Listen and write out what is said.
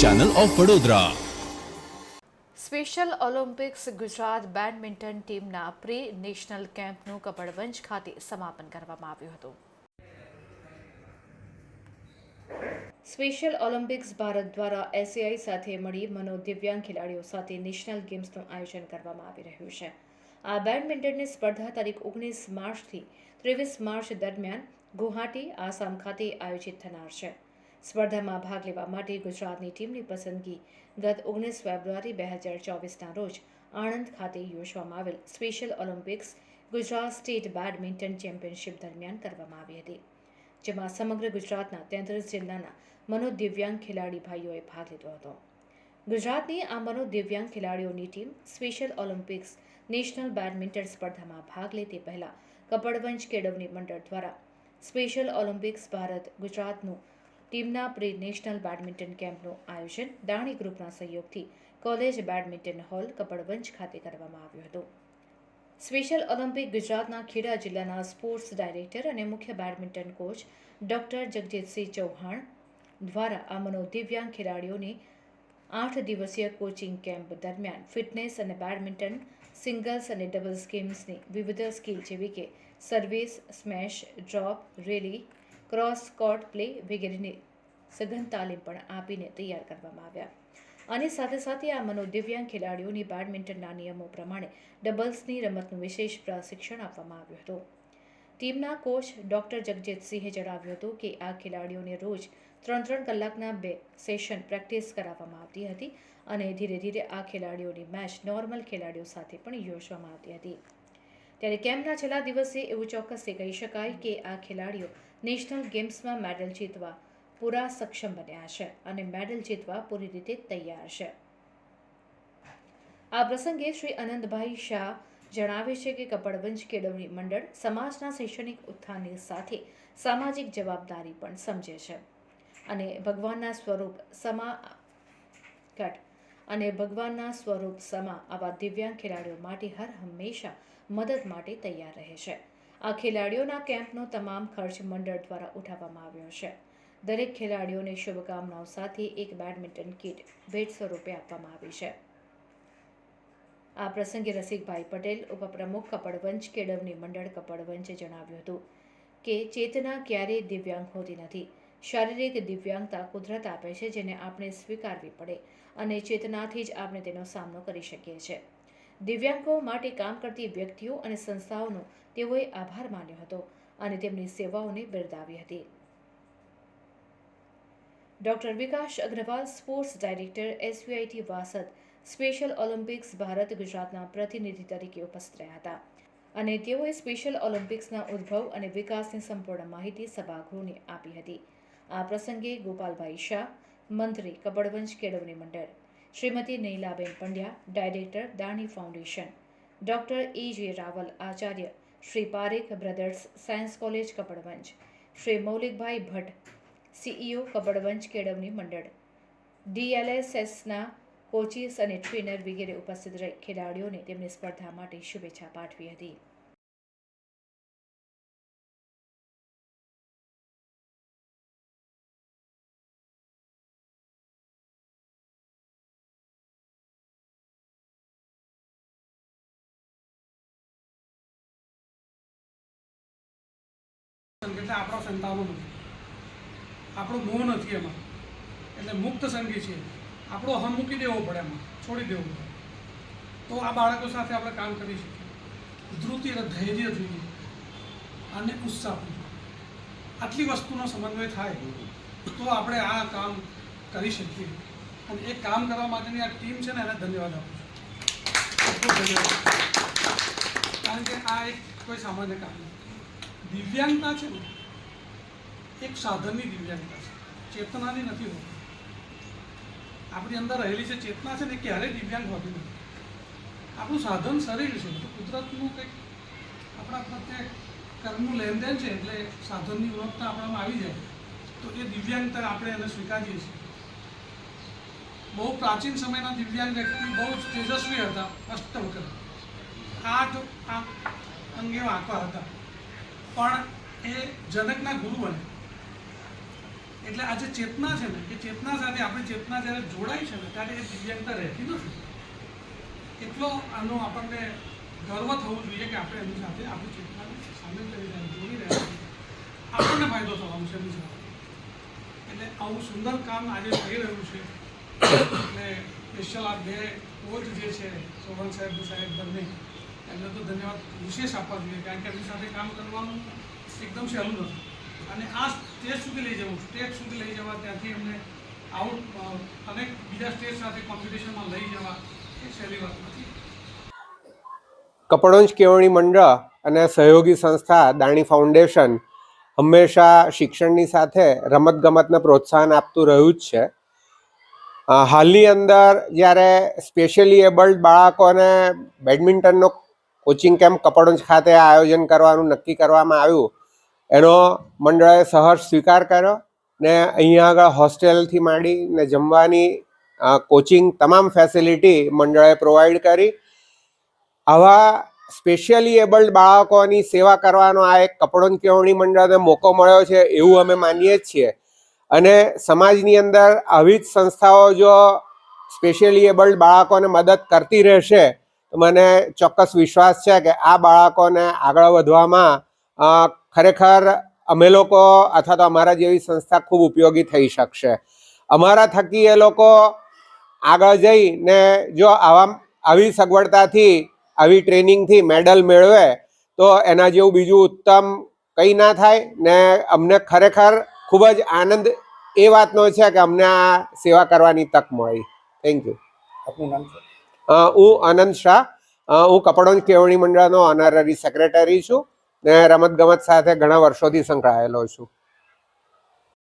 Channel of Vadodara special Olympics Gujarat badminton ટીમના pre national કેમ્પનું કપડવંજ ખાતે સમાપન કરવામાં આવ્યું હતું. સ્પેશિયલ ઓલિમ્પિક્સ ભારત દ્વારા એસીઆઈ સાથે મળી મનોદિવ્યાંગ ખેલાડીઓ સાથે નેશનલ ગેમ્સનું આયોજન કરવામાં આવી રહ્યું છે. આ બેડમિન્ટનની સ્પર્ધા તારીખ ઓગણીસ માર્ચથી ત્રેવીસ માર્ચ દરમિયાન ગુવાહાટી આસામ ખાતે આયોજિત થનાર છે. સ્પર્ધામાં ભાગ લેવા માટે ગુજરાતની ટીમની પસંદગી ગત ઓગણીસ ફેબ્રુઆરી બે હજાર ચોવીસના રોજ આણંદ ખાતે યોજવામાં આવેલ special Olympics Gujarat state badminton championship દરમિયાન કરવામાં આવી હતી, જેમાં સમગ્ર ગુજરાતના તેત્રીસ જિલ્લાના મનોદિવ્યાંગ ખેલાડી ભાઈઓએ ભાગ લીધો હતો. ગુજરાતની આ મનોદિવ્યાંગ ખેલાડીઓની team special Olympics national badminton સ્પર્ધામાં ભાગ લે તે પહેલા કપડવંજ કેળવણી મંડળ દ્વારા સ્પેશિયલ ઓલિમ્પિક્સ ભારત ગુજરાતનું ટીમના પ્રી નેશનલ બેડમિન્ટન કેમ્પનું આયોજન દાણી ગ્રુપના સહયોગથી કોલેજ બેડમિન્ટન હોલ કપડવંજ ખાતે કરવામાં આવ્યું હતું. સ્પેશિયલ ઓલિમ્પિક ગુજરાતના ખેડા જિલ્લાના સ્પોર્ટ્સ ડાયરેક્ટર અને મુખ્ય badminton coach doctor Jagjitsinh Chauhan દ્વારા આ મનોદિવ્યાંગ ખેલાડીઓની આઠ દિવસીય કોચિંગ કેમ્પ દરમિયાન ફિટનેસ અને બેડમિન્ટન, સિંગલ્સ અને ડબલ્સ ગેમ્સની વિવિધ સ્કિલ જેવી કે service, smash, drop, rally cross court play વગેરેની સઘન તાલીમ પણ આપીને તૈયાર કરવામાં આવ્યા. અને સાથે સાથે આ મનોદિવ્યાંગ ખેલાડીઓની બેડમિન્ટનના નિયમો પ્રમાણે ડબલ્સની રમતનું વિશેષ પ્રશિક્ષણ આપવામાં આવ્યું હતું. ટીમના કોચ ડોક્ટર જગજીતસિંહે જણાવ્યું હતું કે આ ખેલાડીઓને રોજ ત્રણ ત્રણ કલાકના બે સેશન પ્રેક્ટિસ કરાવવામાં આવતી હતી અને ધીરે ધીરે આ ખેલાડીઓની મેચ નોર્મલ ખેલાડીઓ સાથે પણ યોજવામાં આવતી હતી. ત્યારે કેમ્પના છેલ્લા દિવસે એવું ચોક્કસથી કહી શકાય કે આ ખેલાડીઓ નેશનલ ગેમ્સમાં મેડલ જીતવા પૂરા સક્ષમ બન્યા છે અને મેડલ જીતવા પૂરી રીતે તૈયાર છે. આ પ્રસંગે શ્રી આનંદભાઈ શાહ જણાવે છે કે કપડવંજ કેળવણી મંડળ સમાજના શૈક્ષણિક ઉત્થાનની સાથે સામાજિક જવાબદારી પણ સમજે છે અને ભગવાનના સ્વરૂપ સમા કટ અને ભગવાનના સ્વરૂપ સમા આવા દિવ્યાંગ ખેલાડીઓ માટે હર હંમેશા મદદ માટે તૈયાર રહે છે. આ ખેલાડીઓના કેમ્પનો તમામ ખર્ચ મંડળ દ્વારા ઉઠાવવામાં આવ્યો છે. દરેક ખેલાડીઓને શુભકામનાઓ સાથે એક બેડમિન્ટન કિટ ભેટ સ્વરૂપે આપવામાં આવી છે. આ પ્રસંગે રસિકભાઈ પટેલ, ઉપપ્રમુખ કપડવંશ કેળવણી મંડળ કપડવંચે જણાવ્યું હતું કે, ચેતના ક્યારેય દિવ્યાંગ હોતી નથી. શારીરિક દિવ્યાંગતા કુદરત આપે છે, જેને આપણે સ્વીકારવી પડે અને ચેતનાથી જ આપણે તેનો સામનો કરી શકીએ છીએ. દિવ્યાંગો માટે કામ કરતી વ્યક્તિઓ અને સંસ્થાઓનો તેઓએ આભાર માન્યો હતો અને તેમની સેવાઓને બિરદાવી હતી. Doctor Vikas Agrawal, sports director, SVIT Vasad, special Olympics Bharat ગુજરાતના પ્રતિનિધિ તરીકે ઉપસ્થિત રહ્યા હતા અને તેઓએ સ્પેશિયલ ઓલિમ્પિક્સના ઉદ્ભવ અને વિકાસની સંપૂર્ણ માહિતી સભાગૃહને આપી હતી. આ પ્રસંગે ગોપાલભાઈ શાહ, મંત્રી Kapadvanj Kelavani Mandal Shrimati Nailaben Pandya, director Dani foundation. Doctor A J Raval Acharya, Shri Parekh brothers science college Kapadvanj. Shri Maulikbhai Bhatt, CEO Kapadvanj Kelavani Mandal. ડીએલએસએસના coaches અને ટ્રેનર વગેરે ઉપસ્થિત રહી ખેલાડીઓને તેમની સ્પર્ધા માટે શુભેચ્છા પાઠવી હતી. એટલે આપણા સંતાનો નથી. આપણો મોહ નથી એમાં. એટલે મુક્ત સંગી છે આપણો અહમ મૂકી દેવો પડે એમાં. છોડી દેવો પડે. તો આ બાળકો સાથે આપણે કામ કરી શકીએ. ધૃતિ એટલે ધૈર્ય જોઈએ. અને ઉત્સાહ આટલી વસ્તુનો સમન્વય થાય, તો આપણે આ કામ કરી શકીએ. અને એ કામ કરવા માટેની આ ટીમ છે ને, એને ધન્યવાદ આપું છું. ધન્યવાદ. કારણ કે આ એક કોઈ સામાન્ય કામ નથી. દિવ્યાંગતા છે ને એક સાધનની દિવ્યાંગતા છે ચેતનાની નથી હોતી. આપણી અંદર રહેલી છે ચેતના છે ને ક્યારેય દિવ્યાંગ હોતી નથી. આપણું સાધન શરીર છે. તો કુદરતનું કંઈક આપણા પ્રત્યે કર્મનું લેનદેન છે એટલે સાધનની ઓળખતા આપણામાં આવી જાય. તો એ દિવ્યાંગતા આપણે એને સ્વીકારીએ છીએ. બહુ પ્રાચીન સમયના દિવ્યાંગ વ્યક્તિ બહુ જ તેજસ્વી હતા અષ્ટવકર આઠ અંગે વાંકવા હતા. પણ એ જનકના ગુરુ બને. એટલે આ જે ચેતના છે ને, એ ચેતના સાથે આપણી ચેતના જ્યારે જોડાય છે ને, ત્યારે એ દિવ્યાંગતા રહેતી નથી. એટલો આનો આપણને ગર્વ થવું જોઈએ કે આપણે એની સાથે આપણી ચેતનાને સામેલ કરી રહ્યા જોડી રહ્યા છીએ. આપણને ફાયદો થવાનો છે એની સાથે. એટલે આવું સુંદર કામ આજે થઈ રહ્યું છે. એટલે સ્પેશિયલ આ બે કોચ જે છે, સોહન સાહેબ સાહેબ બંને, એમને તો ધન્યવાદ વિશેષ આપવા જોઈએ, કારણ કે એમની સાથે કામ કરવાનું એકદમ સહેલું નથી. અને આ સ્ટેજ સુધી લઈ જવું. સ્ટેજ સુધી લઈ જવા, ત્યાંથી એમને આઉટ અનેક બીજા સ્ટેજ સાથે કોમ્પિટિશનમાં લઈ જવા, એ સહેલી વાત નથી. કપડોંજ કેળવણી મંડળ અને સહયોગી સંસ્થા દાણી ફાઉન્ડેશન હંમેશા શિક્ષણની સાથે રમતગમતને પ્રોત્સાહન આપતું રહ્યું જ છે. હાલની અંદર જ્યારે સ્પેશિયલી એબલ્ડ બાળકોને બેડમિન્ટનનો કોચિંગ કેમ્પ કપડોંજ ખાતે આયોજન કરવાનું નક્કી કરવામાં આવ્યું એનો મંડળે સહર્ષ સ્વીકાર કર્યો ને અહીંયા આગળ હોસ્ટેલથી માંડીને જમવાની કોચિંગ તમામ ફેસિલિટી મંડળે પ્રોવાઈડ કરી. આવા સ્પેશિયલી એબલ્ડ બાળકોની સેવા કરવાનો આ એક કપડોન કેળવણી મંડળને મોકો મળ્યો છે એવું અમે માનીએ જ છીએ. અને સમાજની અંદર આવી જ સંસ્થાઓ જો સ્પેશિયલી એબલ્ડ બાળકોને મદદ કરતી રહેશે, તો મને ચોક્કસ વિશ્વાસ છે કે આ બાળકોને આગળ વધવામાં ખરેખર અમે લોકો અથવા તો અમારા જેવી સંસ્થા ખૂબ ઉપયોગી થઈ શકશે. અમારા થકી એ લોકો આગળ જઈને જો આવા આવી સગવડતાથી આવી ટ્રેનિંગથી મેડલ મેળવે તો એના જેવું બીજું ઉત્તમ કંઈ ના થાય ને અમને ખરેખર ખૂબ જ આનંદ એ વાતનો છે કે અમને આ સેવા કરવાની તક મળી. થેન્ક યુ આપનું નામ હું આનંદ શાહ. હું કપડોન કેળવણી મંડળનો ઓનરરી સેક્રેટરી છું. ને રમતગમત સાથે ઘણા વર્ષોથી સંકળાયેલો છું.